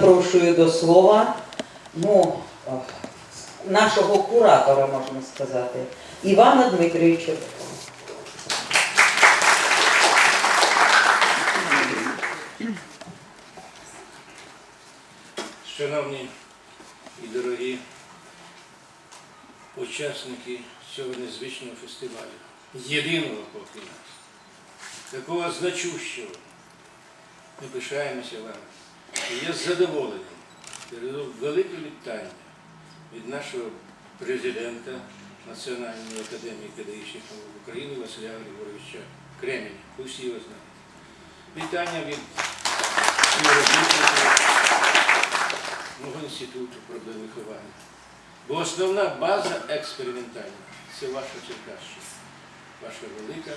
Запрошую до слова ну, нашого куратора, можна сказати, Івана Дмитрійовича. Шановні і дорогі учасники цього незвичного фестивалю, єдиного поки нас, такого значущого, ми пишаємося вами. Я з задоволенням передаю велике вітання від нашого президента Національної академії педагогічних наук України Василя Григоровича Кременя. Всі його знаєте. Вітання від мого інституту проблемвиховання. Бо основна база експериментальна це ваша Черкащина, ваша велика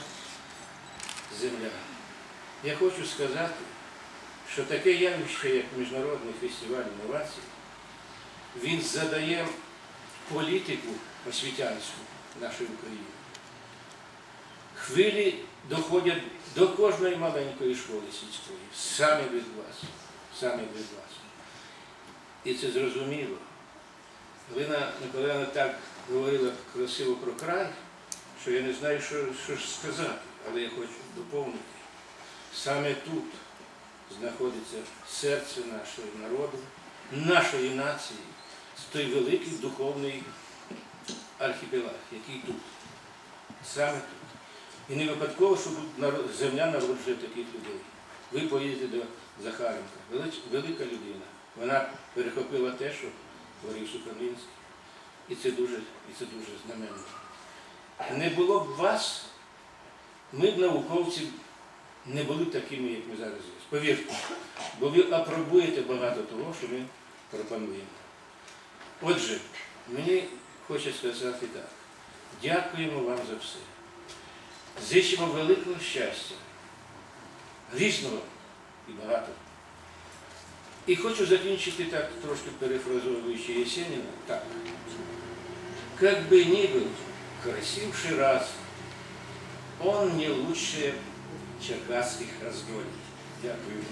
земля. Я хочу сказати, що таке явище, як Міжнародний фестиваль інновацій, він задає політику освітянську нашої України. Хвилі доходять до кожної маленької школи сільської, саме від вас, саме від вас. І це зрозуміло. Галина Миколаївна так говорила красиво про край, що я не знаю, що, що ж сказати, але я хочу доповнити. Саме тут знаходиться серце нашого народу, нашої нації, це той великий духовний архіпелаг, який тут. Саме тут. І не випадково, що тут земля народжує таких людей. Ви поїдете до Захаренка, велич- велика людина. Вона перехопила те, що творив Сухомлінський. І це дуже, і це дуже знаменно. Не було б вас, ми б науковці не були такими, як ми зараз є. Повірте, бо ви апробуєте багато того, що ми пропонуємо. Отже, мені хочеться сказати так. Дякуємо вам за все. Зичимо великого щастя, різного і багато. І хочу закінчити так, трошки перефразовуючи Єсеніна, так. Как бы ни был красивший раз, он не лучше черкасских раздолей. Дякую.